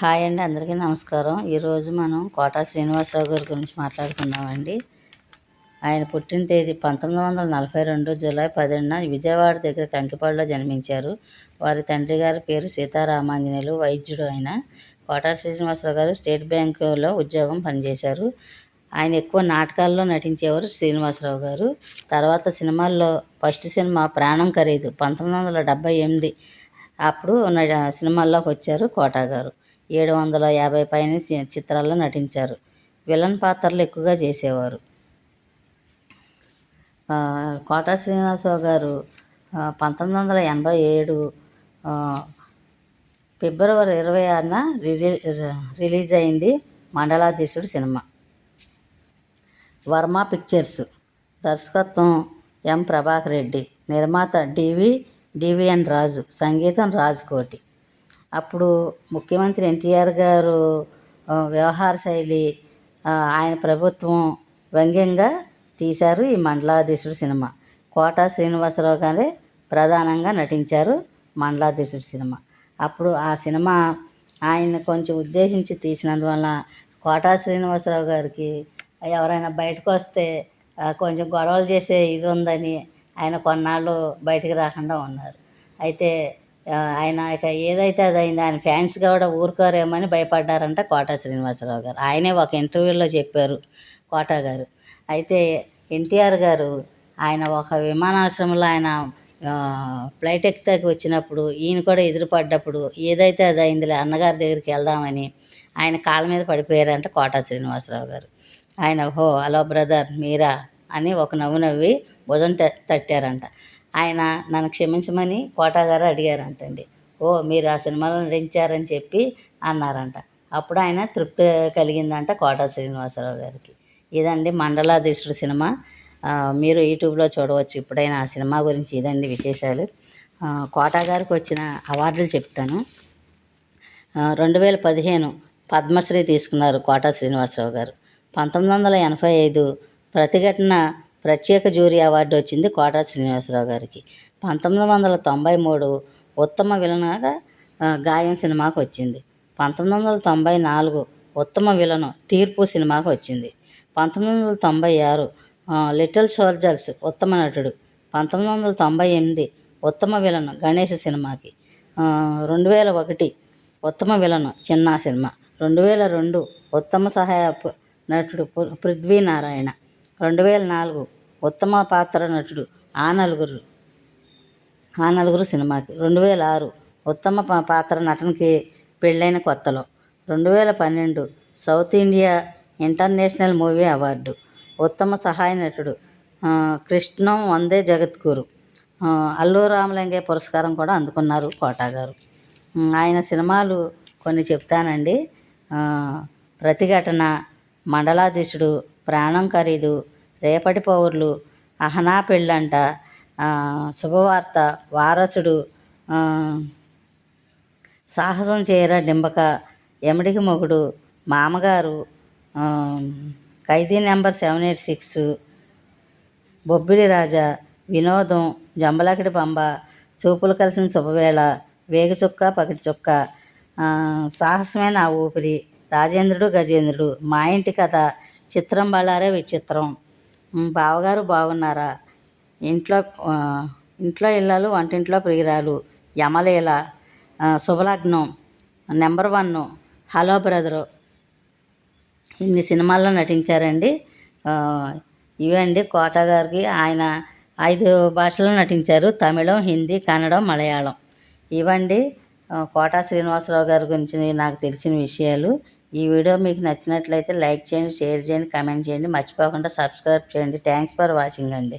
Hi అండి అందరికీ నమస్కారం. ఈరోజు మనం కోటా శ్రీనివాసరావు గారి గురించి మాట్లాడుకుందామండి. ఆయన పుట్టిన తేదీ పంతొమ్మిది వందల నలభై రెండు జూలై పదిహేడున విజయవాడ దగ్గర కంకిపాడులో జన్మించారు. వారి తండ్రి గారి పేరు సీతారామాంజనేయులు వైద్యుడు ఆయన. కోటా శ్రీనివాసరావు గారు స్టేట్ బ్యాంకులో ఉద్యోగం పనిచేశారు. ఆయన ఎక్కువ నాటకాల్లో నటించేవారు శ్రీనివాసరావు గారు. తర్వాత సినిమాల్లో ఫస్ట్ సినిమా ప్రాణం ఖరీదు పంతొమ్మిది వందల డెబ్భై ఎనిమిది అప్పుడు సినిమాల్లోకి వచ్చారు కోటా గారు. ఏడు వందల యాభై పైన చి- చిత్రాల్లో నటించారు. విలన్ పాత్రలు ఎక్కువగా చేసేవారు. కోట శ్రీనివాసరావు గారు పంతొమ్మిది వందల ఎనభై ఏడు ఫిబ్రవరి ఇరవై ఆరున రిలీ రిలీజ్ అయింది మండలాధీశుడు సినిమా. వర్మ పిక్చర్స్ దర్శకత్వం ఎం ప్రభాకర్ రెడ్డి నిర్మాత డివి డివిఎన్ రాజు సంగీతం రాజ్ కోటి. అప్పుడు ముఖ్యమంత్రి ఎన్టీఆర్ గారు వ్యవహార శైలి ఆయన ప్రభుత్వం వ్యంగ్యంగా తీశారు ఈ మండలాధీశుడు సినిమా. కోటా శ్రీనివాసరావు గారే ప్రధానంగా నటించారు మండలాధీశుడు సినిమా. అప్పుడు ఆ సినిమా ఆయన కొంచెం ఉద్దేశించి తీసినందువల్ల కోటా శ్రీనివాసరావు గారికి ఎవరైనా బయటకు వస్తే కొంచెం గొడవలు చేసే ఇది ఉందని ఆయన కొన్నాళ్ళు బయటికి రాకుండా ఉన్నారు. అయితే ఆయన ఇక ఏదైతే అది అయింది ఆయన ఫ్యాన్స్ కూడా ఊరుకోరేమని భయపడ్డారంట కోటా శ్రీనివాసరావు గారు. ఆయనే ఒక ఇంటర్వ్యూలో చెప్పారు కోటా గారు. అయితే ఎన్టీఆర్ గారు ఆయన ఒక విమానాశ్రమంలో ఆయన ఫ్లైట్ ఎక్కుతాకి వచ్చినప్పుడు ఈయన కూడా ఎదురుపడ్డప్పుడు ఏదైతే అది అయిందిలే అన్నగారి దగ్గరికి వెళ్దామని ఆయన కాళ్ళ మీద పడిపోయారంట కోటా శ్రీనివాసరావు గారు. ఆయన హో హలో బ్రదర్ మీరా? అని ఒక నవ్వు నవ్వి భుజం తట్టారంట. ఆయన నన్ను క్షమించమని కోటా గారు అడిగారంటండి. ఓ మీరు ఆ సినిమాలో నటించారని చెప్పి అన్నారంట. అప్పుడు ఆయన తృప్తి కలిగిందంట కోటా శ్రీనివాసరావు గారికి. ఇదండి మండలాధీశుడు సినిమా. మీరు యూట్యూబ్లో చూడవచ్చు. ఇప్పుడైనా ఆ సినిమా గురించి ఇదండి విశేషాలు. కోటా గారికి వచ్చిన అవార్డులు చెప్తాను. రెండు వేల పదిహేను పద్మశ్రీ తీసుకున్నారు కోటా శ్రీనివాసరావు గారు. పంతొమ్మిది వందల ఎనభై ఐదు ప్రతిఘటన ప్రత్యేక జ్యూరీ అవార్డు వచ్చింది కోటా శ్రీనివాసరావు గారికి. పంతొమ్మిది వందల తొంభై మూడు ఉత్తమ విలనగా గాయం సినిమాకు వచ్చింది. పంతొమ్మిది వందల తొంభై నాలుగు ఉత్తమ విలను తీర్పు సినిమాకు వచ్చింది. పంతొమ్మిది వందల తొంభై ఆరు లిటిల్ సోల్జర్స్ ఉత్తమ నటుడు. పంతొమ్మిది వందల తొంభై ఎనిమిది ఉత్తమ విలను గణేష్ సినిమాకి. రెండు వేల ఒకటి ఉత్తమ విలను చిన్న సినిమా. రెండు వేల రెండు ఉత్తమ సహాయ నటుడు పృథ్వీనారాయణ పృథ్వీ నారాయణ. రెండు వేల నాలుగు ఉత్తమ పాత్ర నటుడు ఆ నలుగురు. ఆ నలుగురు సినిమాకి. రెండు వేల ఆరు ఉత్తమ పాత్ర నటనకి పెళ్ళైన కొత్తలో. రెండు వేల పన్నెండు South India international movie award. ఉత్తమ సహాయ నటుడు కృష్ణం వందే జగద్గురు అల్లు రామలింగే పురస్కారం కూడా అందుకున్నారు కోటా గారు. ఆయన సినిమాలు కొన్ని చెప్తానండి. ప్రతిఘటన మండలాధీశుడు ప్రాణం ఖరీదు రేపటి పౌరులు అహనా పెళ్ళంట శుభవార్త వారసుడు సాహసం చేర డింబక Yamudiki Mogudu Mamagaru Khaidi number seven eight six Bobbili Raja Vinodham Jambalakidi Pamba చూపులు కలిసిన శుభవేళ వేగి చుక్క పకిటి చుక్క ఆ, సాహసమే నా ఊపిరి రాజేంద్రుడు గజేంద్రుడు మా ఇంటి కథ చిత్రం బళ్ళారే విచిత్రం. బావగారు బాగున్నారా? ఇంట్లో ఇంట్లో ఇళ్ళలు వంటింట్లో ప్రియురాలు. Yamaleela Subhalagnam number one. Hello brother. ఇన్ని సినిమాల్లో నటించారండి. ఇవండి కోట గారికి ఆయన ఐదు భాషల్లో నటించారు. తమిళం హిందీ కన్నడం మలయాళం. ఇవండి కోటా శ్రీనివాసరావు గారి గురించి నాకు తెలిసిన విషయాలు. ఈ వీడియో మీకు నచ్చినట్లయితే లైక్ చేయండి షేర్ చేయండి కామెంట్ చేయండి. మర్చిపోకుండా సబ్స్క్రైబ్ చేయండి. థ్యాంక్స్ ఫర్ వాచింగ్ అండి.